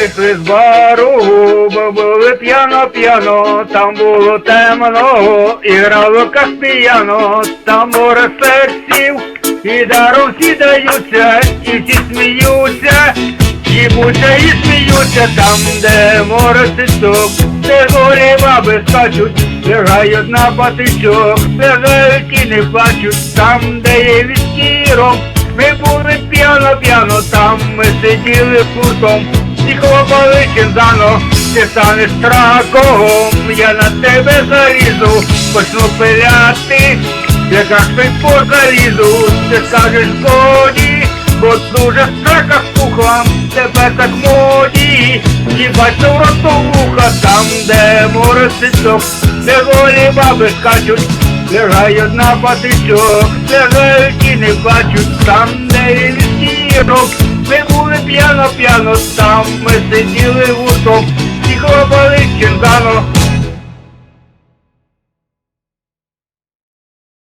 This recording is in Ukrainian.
вийшли з бару, бо були п'яно-п'яно, там було темно, і грало каспіяно, там море сексів, і даром всі даються, і всі сміються, їбуться і сміються, там, де море цицок, де горі баби скачуть, лягають на патичок, лягають і не плачуть, там, де є віскірок, ми були п'яно-п'яно, там ми сиділи куртом і хлопали чинзано, ти станеш траком, я на тебе залізу, почну пиляти, яка по залізу, ти скажеш годі, бо дуже страха спухла, тебе так моді, їбать у ротовуха, там, де море ситок, де голі баби скачуть, лягають на патичок, лягають і не бачуть, там, де є вістірок, п'яно, п'яно, там ми сиділи гуртом, і хлопали чинданом.